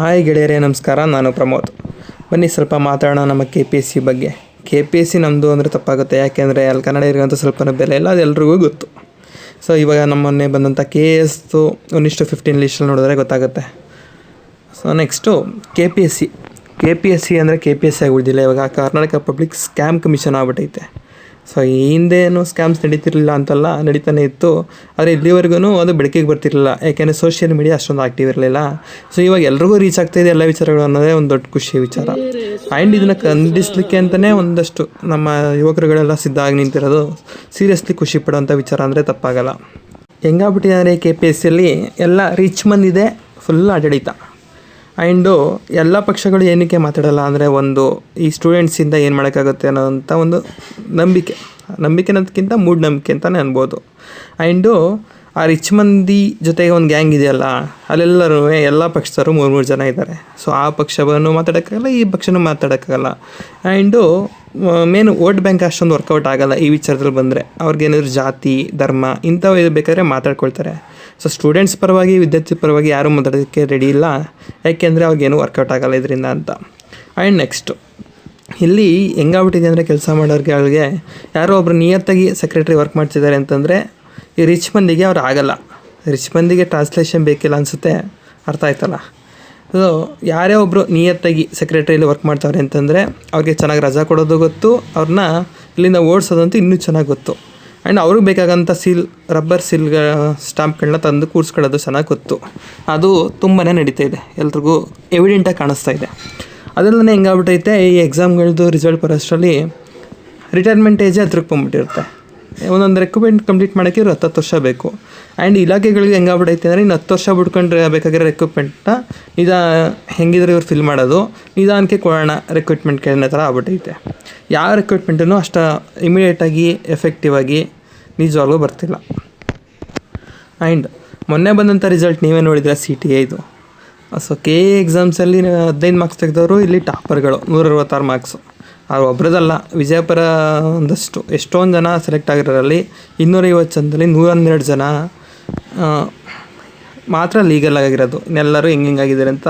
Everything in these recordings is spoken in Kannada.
ಹಾಯ್ ಗೆಳೆಯರೇ, ನಮಸ್ಕಾರ. ನಾನು ಪ್ರಮೋದ್. ಬನ್ನಿ, ಸ್ವಲ್ಪ ಮಾತಾಡೋಣ ನಮ್ಮ ಕೆ ಪಿ ಎಸ್ ಸಿ ಬಗ್ಗೆ. ಕೆ ಪಿ ಎಸ್ ಸಿ ನಮ್ಮದು ಅಂದರೆ ತಪ್ಪಾಗುತ್ತೆ. ಯಾಕೆಂದರೆ ಅಲ್ಲಿ ಕನ್ನಡ ಇರುವಂಥ ಸ್ವಲ್ಪ ಬೆಲೆ ಇಲ್ಲ, ಅದು ಎಲ್ರಿಗೂ ಗೊತ್ತು. ಸೊ ಇವಾಗ ನಮ್ಮನ್ನೇ ಮೊನ್ನೆ ಬಂದಂಥ ಕೆ ಎಸ್ದು ಒಂದಿಷ್ಟು ಫಿಫ್ಟೀನ್ ಲಿಸ್ಟಲ್ಲಿ ನೋಡಿದ್ರೆ ಗೊತ್ತಾಗುತ್ತೆ. So next K P S C K P S C ಅಂದರೆ ಕೆ ಪಿ ಎಸ್ ಸಿ ಆಗುವುದಿಲ್ಲ ಇವಾಗ ಕರ್ನಾಟಕ ಪಬ್ಲಿಕ್ ಸ್ಕ್ಯಾಮ್ ಕಮಿಷನ್ ಆಗ್ಬಿಟ್ಟೈತೆ ಸೊ ಈ ಹಿಂದೇನು ಸ್ಕ್ಯಾಮ್ಸ್ ನಡೀತಿರಲಿಲ್ಲ ಅಂತಲ್ಲ, ನಡೀತಾನೆ ಇತ್ತು. ಆದರೆ ಇಲ್ಲಿವರೆಗೂ ಅದು ಬೆಳಕಿಗೆ ಬರ್ತಿರಲಿಲ್ಲ. ಯಾಕೆಂದರೆ ಸೋಷಿಯಲ್ ಮೀಡಿಯಾ ಅಷ್ಟೊಂದು ಆ್ಯಕ್ಟಿವ್ ಇರಲಿಲ್ಲ. ಸೊ ಇವಾಗ ಎಲ್ರಿಗೂ ರೀಚ್ ಆಗ್ತಾಯಿದೆ ಎಲ್ಲ ವಿಚಾರಗಳು ಅನ್ನೋದೇ ಒಂದು ದೊಡ್ಡ ಖುಷಿಯ ವಿಚಾರ. ಆ್ಯಂಡ್ ಇದನ್ನು ಖಂಡಿಸ್ಲಿಕ್ಕೆ ಅಂತಲೇ ಒಂದಷ್ಟು ನಮ್ಮ ಯುವಕರುಗಳೆಲ್ಲ ಸಿದ್ಧ ಆಗಿ ನಿಂತಿರೋದು ಸೀರಿಯಸ್ಲಿ ಖುಷಿ ಪಡೋಂಥ ವಿಚಾರ ಅಂದರೆ ತಪ್ಪಾಗಲ್ಲ. ಹೆಂಗಾಗ್ಬಿಟ್ಟಿದ್ದಾರೆ ಕೆ ಪಿ ಎಸ್ ಸಿಯಲ್ಲಿ ಎಲ್ಲ ರಿಚ್ ಮಂದಿದೆ ಫುಲ್ ಆಡಳಿತ. ಆ್ಯಂಡು ಎಲ್ಲ ಪಕ್ಷಗಳು ಏನಕ್ಕೆ ಮಾತಾಡಲ್ಲ ಅಂದರೆ ಒಂದು ಈ ಸ್ಟೂಡೆಂಟ್ಸಿಂದ ಏನು ಮಾಡೋಕ್ಕಾಗುತ್ತೆ ಅನ್ನೋಂಥ ಒಂದು ನಂಬಿಕೆ. ನಂಬಿಕೆ ಅನ್ನೋದಕ್ಕಿಂತ ಮೂಢನಂಬಿಕೆ ಅಂತಲೇ ಅನ್ಬೋದು. ಆ್ಯಂಡು ಆ ರಿಚ್ ಮಂದಿ ಜೊತೆಗೆ ಒಂದು ಗ್ಯಾಂಗ್ ಇದೆಯಲ್ಲ, ಅಲ್ಲೆಲ್ಲರೂ ಎಲ್ಲ ಪಕ್ಷದವರು ಮೂರು ಮೂರು ಜನ ಇದ್ದಾರೆ ಸೊ ಆ ಪಕ್ಷವನ್ನು ಮಾತಾಡೋಕ್ಕಾಗಲ್ಲ, ಈ ಪಕ್ಷನೂ ಮಾತಾಡೋಕ್ಕಾಗಲ್ಲ. ಆ್ಯಂಡು ಮೇನ್ ವೋಟ್ ಬ್ಯಾಂಕ್ ಅಷ್ಟೊಂದು ವರ್ಕೌಟ್ ಆಗಲ್ಲ ಈ ವಿಚಾರದಲ್ಲಿ ಬಂದರೆ. ಅವ್ರಿಗೇನಾದ್ರು ಜಾತಿ, ಧರ್ಮ ಇಂಥವು ಬೇಕಾದ್ರೆ ಮಾತಾಡ್ಕೊಳ್ತಾರೆ. ಸೊ ಸ್ಟೂಡೆಂಟ್ಸ್ ಪರವಾಗಿ, ವಿದ್ಯಾರ್ಥಿ ಪರವಾಗಿ ಯಾರೂ ಮಾತಾಡೋದಕ್ಕೆ ರೆಡಿ ಇಲ್ಲ. ಯಾಕೆಂದರೆ ಅವ್ರಿಗೇನು ವರ್ಕೌಟ್ ಆಗಲ್ಲ ಇದರಿಂದ ಅಂತ. ಆ್ಯಂಡ್ ನೆಕ್ಸ್ಟು ಇಲ್ಲಿ ಹೆಂಗಾಗ್ಬಿಟ್ಟಿದೆ ಅಂದರೆ ಕೆಲಸ ಮಾಡೋರಿಗೆ ಯಾರೋ ಒಬ್ರು ನಿಯತ್ತಾಗಿ ಸೆಕ್ರೆಟ್ರಿ ವರ್ಕ್ ಮಾಡ್ತಿದ್ದಾರೆ ಅಂತಂದರೆ, ಈ ರಿಚ್ ಮಂದಿಗೆ ಅವ್ರು ಆಗಲ್ಲ. ರಿಚ್ ಮಂದಿಗೆ ಟ್ರಾನ್ಸ್ಲೇಷನ್ ಬೇಕಿಲ್ಲ ಅನಿಸುತ್ತೆ. ಅರ್ಥ ಆಯ್ತಲ್ಲ? ಸೊ ಯಾರೇ ಒಬ್ಬರು ನಿಯತ್ತಾಗಿ ಸೆಕ್ರೆಟ್ರಿಯಲ್ಲಿ ವರ್ಕ್ ಮಾಡ್ತಾರೆ ಅಂತಂದರೆ, ಅವ್ರಿಗೆ ಚೆನ್ನಾಗಿ ರಜಾ ಕೊಡೋದು ಗೊತ್ತು. ಅವ್ರನ್ನ ಇಲ್ಲಿಂದ ಓಡಿಸೋದಂತೂ ಇನ್ನೂ ಚೆನ್ನಾಗಿ ಗೊತ್ತು. ಆ್ಯಂಡ್ ಅವ್ರಿಗೆ ಬೇಕಾಗಂಥ ಸೀಲ್ ರಬ್ಬರ್ ಸೀಲ್ಗ ಸ್ಟಾಂಪ್ಗಳನ್ನ ತಂದು ಕೂರಿಸ್ಕೊಳ್ಳೋದು ಚೆನ್ನಾಗಿ ಗೊತ್ತು. ಅದು ತುಂಬಾ ನಡೀತಾ ಇದೆ. ಎಲ್ರಿಗೂ ಎವಿಡೆಂಟಾಗಿ ಕಾಣಿಸ್ತಾ ಇದೆ. ಅದೆಲ್ಲನೇ ಹೆಂಗಾಗ್ಬಿಟ್ಟೈತೆ ಈ ಎಕ್ಸಾಮ್ಗಳದ್ದು ರಿಸಲ್ಟ್ ಬರೋಷ್ಟರಲ್ಲಿ ರಿಟೈರ್ಮೆಂಟ್ ಏಜೇ ಹತ್ರಕ್ಕೆ ಬಂದ್ಬಿಟ್ಟಿರುತ್ತೆ. ಒಂದೊಂದು ರೆಕ್ಯುಪ್ಮೆಂಟ್ ಕಂಪ್ಲೀಟ್ ಮಾಡೋಕ್ಕೆ ಇವ್ರು ಹತ್ತು ವರ್ಷ ಬೇಕು. ಆ್ಯಂಡ್ ಇಲಾಖೆಗಳಿಗೆ ಹೆಂಗಾಗ್ಬಿಡೈತೆ ಅಂದರೆ ಇನ್ನು ಹತ್ತು ವರ್ಷ ಬಿಡ್ಕೊಂಡ್ರೆ ಬೇಕಾಗಿರೋ ರೆಕ್ವೈರ್ಮೆಂಟ್ನ ನಿಧ ಹೆಂಗಿದ್ರೆ ಇವ್ರು ಫಿಲ್ ಮಾಡೋದು, ನಿಧಾನಕ್ಕೆ ಕೊಡೋಣ ರೆಕ್ವೈರ್ಮೆಂಟ್ ಕೇಳೋ ಥರ ಆಗ್ಬಿಟ್ಟೈತೆ ಯಾವ ರೆಕ್ವೈರ್ಮೆಂಟನ್ನು ಅಷ್ಟು ಇಮಿಡಿಯೇಟಾಗಿ ಎಫೆಕ್ಟಿವ್ ಆಗಿ, ನಿಜವಾಗ್ಲೂ ಬರ್ತಿಲ್ಲ. ಆ್ಯಂಡ್ ಮೊನ್ನೆ ಬಂದಂಥ ರಿಸಲ್ಟ್ ನೀವೇ ನೋಡಿದ್ರೆ ಸಿ ಟಿ ಐದು ಸೊ ಕೆ ಎ ಎಕ್ಸಾಮ್ಸಲ್ಲಿ ಹದಿನೈದು ಮಾರ್ಕ್ಸ್ ತೆಗೆದವರು, ಇಲ್ಲಿ ಟಾಪರ್ಗಳು ನೂರ ಅರವತ್ತಾರು ಮಾರ್ಕ್ಸು ಅವ್ರು ಒಬ್ರದಲ್ಲ. ವಿಜಯಪುರ ಒಂದಷ್ಟು. ಎಷ್ಟೊಂದು ಜನ ಸೆಲೆಕ್ಟ್ ಆಗಿರೋರಲ್ಲಿ ಇನ್ನೂರೈವತ್ತು ಜನದಲ್ಲಿ ನೂರ ಹನ್ನೆರಡು ಜನ ಮಾತ್ರ ಲೀಗಲ್ ಆಗಿರೋದು. ಇನ್ನೆಲ್ಲರೂ ಹೆಂಗೆ ಹೆಂಗಾಗಿದ್ದಾರೆ ಅಂತ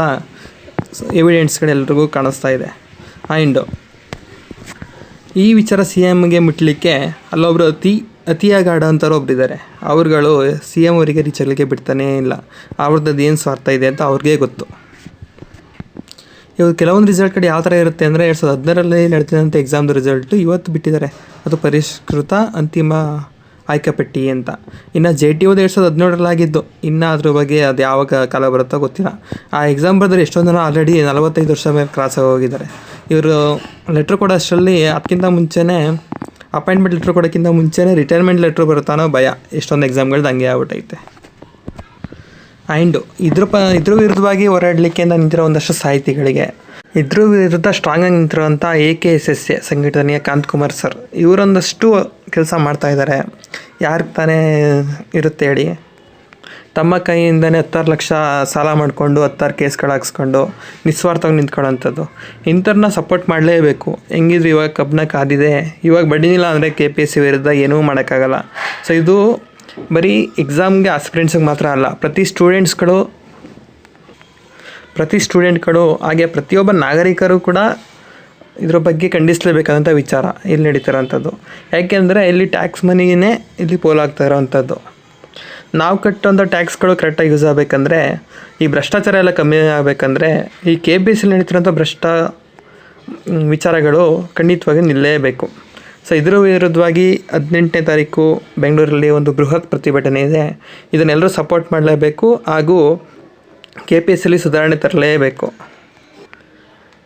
ಎವಿಡೆನ್ಸ್ಗಳೆಲ್ರಿಗೂ ಕಾಣಿಸ್ತಾ ಇದೆ. ಆ್ಯಂಡು ಈ ವಿಚಾರ ಸಿ ಎಮ್ಗೆ ಮುಟ್ಲಿಕ್ಕೆ ಅಲ್ಲೊಬ್ಬರು ಅತಿ ಅತಿಯಾಗಿ ಆಡೋಂಥವ್ರು ಒಬ್ಬರಿದ್ದಾರೆ ಅವ್ರುಗಳು ಸಿ ಎಂ ಅವರಿಗೆ ರೀಚ್ ಆಗಲಿಕ್ಕೆ ಬಿಡ್ತಾನೇ ಇಲ್ಲ. ಅವ್ರದ್ದು ಏನು ಸ್ವಾರ್ಥ ಇದೆ ಅಂತ ಅವ್ರಿಗೇ ಗೊತ್ತು. ಇವಾಗ ಕೆಲವೊಂದು ರಿಸಲ್ಟ್ ಕಡೆ ಯಾವ ಥರ ಇರುತ್ತೆ ಅಂದರೆ ಎರಡು ಸಾವಿರದ ಹದಿನಾರರಲ್ಲಿ ನಡೆದಂಥ ಎಕ್ಸಾಮ್ದು ರಿಸಲ್ಟು ಇವತ್ತು ಬಿಟ್ಟಿದ್ದಾರೆ. ಅದು ಪರಿಷ್ಕೃತ ಅಂತಿಮ ಆಯ್ಕೆ ಪಟ್ಟಿ ಅಂತ. ಇನ್ನು ಜೆ ಟಿ ಓದು ಎರಡು ಸಾವಿರದ ಹದಿನೇಳರಲ್ಲಾಗಿದ್ದು ಇನ್ನು ಅದ್ರ ಬಗ್ಗೆ ಅದು ಯಾವಾಗ ಕಾಲ ಬರುತ್ತೋ ಗೊತ್ತಿಲ್ಲ. ಆ ಎಕ್ಸಾಮ್ ಬರೆದ್ರೆ ಎಷ್ಟೊಂದು ಜನ ಆಲ್ರೆಡಿ ನಲವತ್ತೈದು ವರ್ಷ ಮೇಲೆ ಕ್ರಾಸ್ ಹೋಗಿದ್ದಾರೆ. ಇವರು ಲೆಟ್ರ್ ಕೊಡೋ ಅಷ್ಟರಲ್ಲಿ ಅದಕ್ಕಿಂತ ಮುಂಚೆನೇ ಅಪಾಯಿಂಟ್ಮೆಂಟ್ ಲೆಟ್ರ್ ಕೊಡೋಕ್ಕಿಂತ ಮುಂಚೆನೇ ರಿಟೈರ್ಮೆಂಟ್ ಲೆಟ್ರ್ ಬರುತ್ತಾನೋ ಭಯ ಎಷ್ಟೊಂದು ಎಕ್ಸಾಮ್ಗಳ್ದು ಹಂಗೆ ಆಗ್ಬಿಟ್ಟೈತೆ ಆ್ಯಂಡು ಇದ್ರ ಪ, ಇದ್ರ ವಿರುದ್ಧವಾಗಿ ಹೋರಾಡಲಿಕ್ಕೆ ನಿಂತಿರೋ ಒಂದಷ್ಟು ಸಾಹಿತಿಗಳಿಗೆ, ಇದ್ರ ವಿರುದ್ಧ ಸ್ಟ್ರಾಂಗ್ ಆಗಿ ನಿಂತಿರುವಂಥ A K S S A ಸಂಘಟನೆಯ ಕಾಂತಕುಮಾರ್ ಸರ್ ಇವರೊಂದಷ್ಟು ಕೆಲಸ ಮಾಡ್ತಾ ಇದ್ದಾರೆ ಯಾರಿಗೆ ತಾನೇ ಇರುತ್ತೆ ಹೇಳಿ? ತಮ್ಮ ಕೈಯಿಂದನೇ ಹತ್ತಾರು ಲಕ್ಷ ಸಾಲ ಮಾಡಿಕೊಂಡು, ಹತ್ತಾರು ಕೇಸ್ಗಳು ಹಾಕ್ಸ್ಕೊಂಡು, ನಿಸ್ವಾರ್ಥವಾಗಿ ನಿಂತ್ಕೊಳ್ಳೋಂಥದ್ದು ಇಂಥವ್ರನ್ನ ಸಪೋರ್ಟ್ ಮಾಡಲೇಬೇಕು. ಹೆಂಗಿದ್ರು ಇವಾಗ ಕಬ್ಬನ ಕಾದಿದೆ. ಇವಾಗ ಬಡ್ಡಿನಿಲ್ಲ ಅಂದರೆ ಕೆ ಪಿ ಎಸ್ ಸಿ ವಿರುದ್ಧ ಏನೂ ಮಾಡೋಕ್ಕಾಗಲ್ಲ. ಸೊ ಇದು ಬರೀ ಎಕ್ಸಾಮ್ಗೆ ಆಸ್ಪಿರೆಂಟ್ಸಿಗೆ ಮಾತ್ರ ಅಲ್ಲ, ಪ್ರತಿ ಸ್ಟೂಡೆಂಟ್ಸ್ಗಳು ಪ್ರತಿ ಸ್ಟೂಡೆಂಟ್ಗಳು ಹಾಗೆ ಪ್ರತಿಯೊಬ್ಬ ನಾಗರಿಕರು ಕೂಡ ಇದ್ರ ಬಗ್ಗೆ ಖಂಡಿಸಲೇಬೇಕಾದಂಥ ವಿಚಾರ ಇಲ್ಲಿ ನಡೀತಿರೋವಂಥದ್ದು ಯಾಕೆಂದರೆ ಇಲ್ಲಿ ಟ್ಯಾಕ್ಸ್ ಮನಿನೇ ಇಲ್ಲಿ ಪೋಲಾಗ್ತಾ ಇರೋವಂಥದ್ದು. ನಾವು ಕಟ್ಟೋಂಥ ಟ್ಯಾಕ್ಸ್ಗಳು ಕರೆಕ್ಟಾಗಿ ಯೂಸ್ ಆಗಬೇಕಂದ್ರೆ, ಈ ಭ್ರಷ್ಟಾಚಾರ ಎಲ್ಲ ಕಮ್ಮಿ ಆಗಬೇಕಂದ್ರೆ, ಈ ಕೆ ಬಿ ಎಸ್ ನಡೀತಿರೋಂಥ ಭ್ರಷ್ಟ ವಿಚಾರಗಳು ಖಂಡಿತವಾಗಿ ನಿಲ್ಲೇಬೇಕು. ಸೊ ಇದರ ವಿರುದ್ಧವಾಗಿ ಹದಿನೆಂಟನೇ ತಾರೀಕು ಬೆಂಗಳೂರಲ್ಲಿ ಒಂದು ಬೃಹತ್ ಪ್ರತಿಭಟನೆ ಇದೆ. ಇದನ್ನೆಲ್ಲರೂ ಸಪೋರ್ಟ್ ಮಾಡಲೇಬೇಕು ಹಾಗೂ ಕೆ ಪಿ ಎಸ್ ಸುಧಾರಣೆ ತರಲೇಬೇಕು.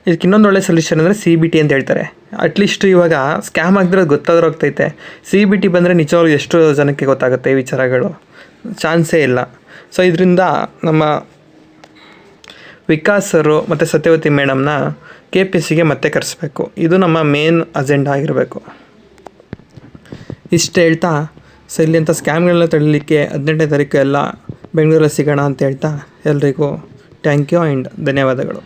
ಇದಕ್ಕೆ ಇನ್ನೊಂದು ಒಳ್ಳೆ ಸೊಲ್ಯೂಷನ್ ಅಂದರೆ ಸಿ ಬಿ ಟಿ ಅಂತ ಹೇಳ್ತಾರೆ. ಅಟ್ಲೀಸ್ಟ್ ಇವಾಗ ಸ್ಕ್ಯಾಮ್ ಆಗಿದ್ರೆ ಗೊತ್ತಾದ್ರೂ ಹೋಗ್ತೈತೆ ಸಿ ಬಿ ಟಿ ಬಂದರೆ ನಿಜವಾಗ್ಲೂ ಎಷ್ಟು ಜನಕ್ಕೆ ಗೊತ್ತಾಗುತ್ತೆ ಈ ವಿಚಾರಗಳು. ಚಾನ್ಸೇ ಇಲ್ಲ. ಸೊ ಇದರಿಂದ ನಮ್ಮ ವಿಕಾಸ್ ಸರು ಮತ್ತು ಸತ್ಯವತಿ ಮೇಡಮ್ನ ಕೆ ಪಿ ಎಸ್ ಸಿಗೆ ಮತ್ತೆ ಕರೆಸ್ಬೇಕು. ಇದು ನಮ್ಮ ಮೇನ್ ಅಜೆಂಡಾ ಆಗಿರಬೇಕು. ಇಷ್ಟು ಹೇಳ್ತಾ ಸೊ ಅಂತ ಸ್ಕ್ಯಾಮ್ಗಳನ್ನ ತಡೀಲಿಕ್ಕೆ ಹದಿನೆಂಟನೇ ತಾರೀಕು ಎಲ್ಲ ಬೆಂಗಳೂರಲ್ಲಿ ಸಿಗೋಣ ಅಂತ ಹೇಳ್ತಾ ಎಲ್ರಿಗೂ ಥ್ಯಾಂಕ್ ಯು ಆ್ಯಂಡ್ ಧನ್ಯವಾದಗಳು.